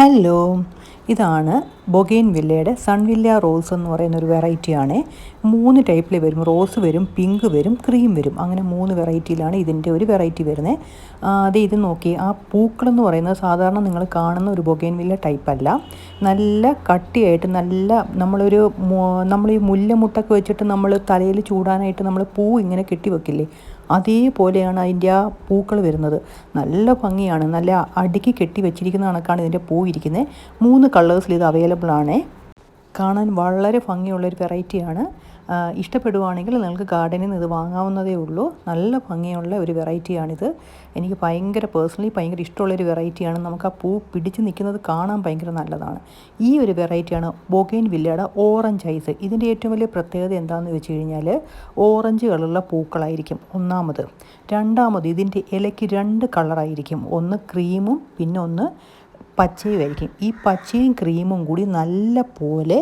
Hello ഇതാണ് ബൊഗെയിൻ വില്ലയുടെ സൺവില്ല rose എന്ന് പറയുന്ന ഒരു വെറൈറ്റിയാണ് മൂന്ന് ടൈപ്പിൽ വരും. റോസ് വരും പിങ്ക് വരും ക്രീം വരും. അങ്ങനെ മൂന്ന് വെറൈറ്റിയിലാണ് ഇതിന്റെ ഒരു വെറൈറ്റി വരുന്നത് അത് ഇത് നോക്കി. ആ പൂക്കളെന്ന് പറയുന്നത് സാധാരണ നിങ്ങൾ കാണുന്ന ഒരു ബൊഗെയിൻ വില്ല ടൈപ്പല്ല നല്ല കട്ടിയായിട്ട് നല്ല നമ്മളൊരു നമ്മൾ ഈ മുല്ലമുട്ടൊക്കെ വെച്ചിട്ട് നമ്മൾ തലയിൽ ചൂടാനായിട്ട് നമ്മൾ പൂ ഇങ്ങനെ കെട്ടി വെക്കില്ലേ അതേപോലെയാണ് അതിന്റെ ആ പൂക്കൾ വരുന്നത്. നല്ല ഭംഗിയാണ്. നല്ല അടുക്കി കെട്ടി വെച്ചിരിക്കുന്ന കണക്കാണ് ഇതിന്റെ പൂ ഇരിക്കുന്നത്. മൂന്ന് കളേഴ്സിൽ ഇത് അവൈലബിൾ ആണ്. കാണാൻ വളരെ ഭംഗിയുള്ളൊരു വെറൈറ്റിയാണ് ഇഷ്ടപ്പെടുവാണെങ്കിൽ നിങ്ങൾക്ക് ഗാർഡനിൽ നിന്ന് ഇത് വാങ്ങാവുന്നതേ ഉള്ളൂ. നല്ല ഭംഗിയുള്ള ഒരു വെറൈറ്റിയാണിത് എനിക്ക് ഭയങ്കര പേഴ്സണലി ഭയങ്കര ഇഷ്ടമുള്ളൊരു വെറൈറ്റിയാണ് നമുക്ക് ആ പൂ പിടിച്ച് നിൽക്കുന്നത് കാണാൻ ഭയങ്കര നല്ലതാണ്. ഈ ഒരു വെറൈറ്റിയാണ് ബൊഗൈൻ വില്ലയുടെ ഓറഞ്ച് ഐസ് ഇതിന്റെ ഏറ്റവും വലിയ പ്രത്യേകത എന്താണെന്ന് വെച്ച് കഴിഞ്ഞാൽ ഓറഞ്ച് കളറുള്ള പൂക്കളായിരിക്കും ഒന്നാമത്. രണ്ടാമത് ഇതിന്റെ ഇലയ്ക്ക് രണ്ട് കളറായിരിക്കും ഒന്ന് ക്രീമും പിന്നെ ഒന്ന് പച്ചയുമായിരിക്കും. ഈ പച്ചയും ക്രീമും കൂടി നല്ല പോലെ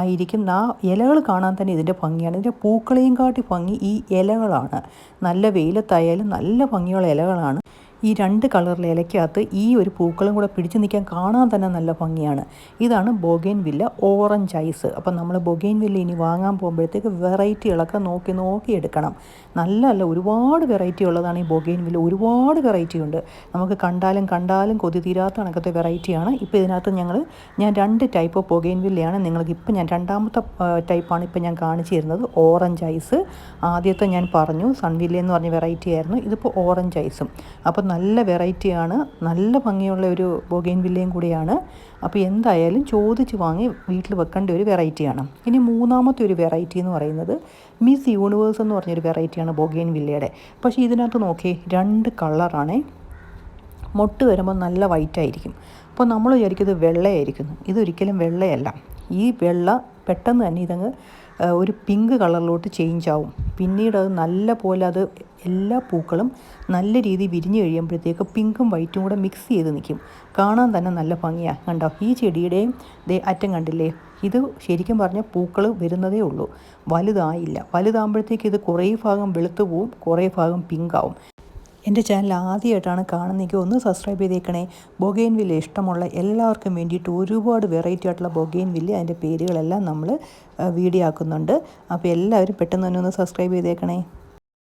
ആയിരിക്കും. ആ ഇലകൾ കാണാൻ തന്നെ ഇതിന്റെ ഭംഗിയാണ്. ഇതിന്റെ പൂക്കളെയും കാട്ടി ഭംഗി ഈ ഇലകളാണ്. നല്ല വെയിലത്തായാലും നല്ല ഭംഗിയുള്ള ഇലകളാണ്. ഈ രണ്ട് കളറിലെ ഇലയ്ക്കകത്ത് ഈ ഒരു പൂക്കളും കൂടെ പിടിച്ചു നിൽക്കാൻ കാണാൻ തന്നെ നല്ല ഭംഗിയാണ്. ഇതാണ് ബൊഗൈൻ വില്ല ഓറഞ്ച് ഐസ്. അപ്പം നമ്മൾ ബൊഗൈൻ വില്ല ഇനി വാങ്ങാൻ പോകുമ്പോഴത്തേക്ക് വെറൈറ്റികളൊക്കെ നോക്കി നോക്കി എടുക്കണം. നല്ല നല്ല ഒരുപാട് വെറൈറ്റി ഉള്ളതാണ് ഈ ബൊഗൈൻ വില്ല ഒരുപാട് വെറൈറ്റി ഉണ്ട്. നമുക്ക് കണ്ടാലും കണ്ടാലും കൊതി തീരാത്ത കണക്കത്തെ വെറൈറ്റിയാണ്. ഇപ്പോൾ ഇതിനകത്ത് ഞങ്ങൾ ഞാൻ രണ്ട് ടൈപ്പ് ഓഫ് ബൊഗൈൻ വില്ലയാണ് നിങ്ങൾക്ക് ഇപ്പം ഞാൻ രണ്ടാമത്തെ ടൈപ്പാണ് ഇപ്പം ഞാൻ കാണിച്ചു തരുന്നത്. Orange ice. ആദ്യത്തെ ഞാൻ പറഞ്ഞു സൺവില്ല എന്ന് പറഞ്ഞ വെറൈറ്റി ആയിരുന്നു. ഇതിപ്പോൾ ഓറഞ്ച് ഐസും. അപ്പോൾ നല്ല വെറൈറ്റിയാണ്. നല്ല ഭംഗിയുള്ള ഒരു ബൊഗൈൻ വില്ലയും കൂടിയാണ്. അപ്പോൾ എന്തായാലും ചോദിച്ച് വാങ്ങി വീട്ടിൽ വെക്കേണ്ട ഒരു വെറൈറ്റിയാണ്. ഇനി മൂന്നാമത്തെ ഒരു വെറൈറ്റി എന്ന് പറയുന്നത് മിസ് യൂണിവേഴ്സ് എന്ന് പറഞ്ഞൊരു വെറൈറ്റിയാണ് ബൊഗൈൻ വില്ലയുടെ. പക്ഷേ ഇതിനകത്ത് നോക്കി രണ്ട് കളറാണേ. മൊട്ട് വരുമ്പോൾ നല്ല വൈറ്റ് ആയിരിക്കും അപ്പോൾ നമ്മൾ വിചാരിക്കും ഇത് വെള്ളയായിരിക്കുന്നു. ഇതൊരിക്കലും വെള്ളയല്ല. ഈ വെള്ള പെട്ടെന്ന് തന്നെ ഇതങ്ങ് ഒരു പിങ്ക് കളറിലോട്ട് ചേഞ്ച് ആവും. പിന്നീട് അത് നല്ല പോലെ അത് എല്ലാ പൂക്കളും നല്ല രീതിയിൽ വിരിഞ്ഞു കഴിയുമ്പോഴത്തേക്ക് പിങ്കും വൈറ്റും കൂടെ മിക്സ് ചെയ്ത് നിൽക്കും. കാണാൻ തന്നെ നല്ല ഭംഗിയാണ് കണ്ടോ? ഈ ചെടിയുടെയും അറ്റം കണ്ടില്ലേ? ഇത് ശരിക്കും പറഞ്ഞാൽ പൂക്കൾ വരുന്നതേ ഉള്ളൂ. വലുതായില്ല. വലുതാകുമ്പോഴത്തേക്ക് ഇത് കുറേ ഭാഗം വെളുത്തു പോവും കുറേ ഭാഗം പിങ്കാവും. എന്റെ ചാനൽ ആദ്യമായിട്ടാണ് കാണുന്നെങ്കിൽ ഒന്ന് സബ്സ്ക്രൈബ് ചെയ്തേക്കണേ. ബൊഗെയിൻ വില്ല ഇഷ്ടമുള്ള എല്ലാവർക്കും വേണ്ടിയിട്ട് ഒരുപാട് വെറൈറ്റി ആയിട്ടുള്ള ബൊഗെയിൻ വില്ല അതിന്റെ പേരുകളെല്ലാം നമ്മൾ വീഡിയോ ആക്കുന്നുണ്ട്. അപ്പോൾ എല്ലാവരും പെട്ടെന്ന് തന്നെ ഒന്ന് സബ്സ്ക്രൈബ് ചെയ്തേക്കണേ.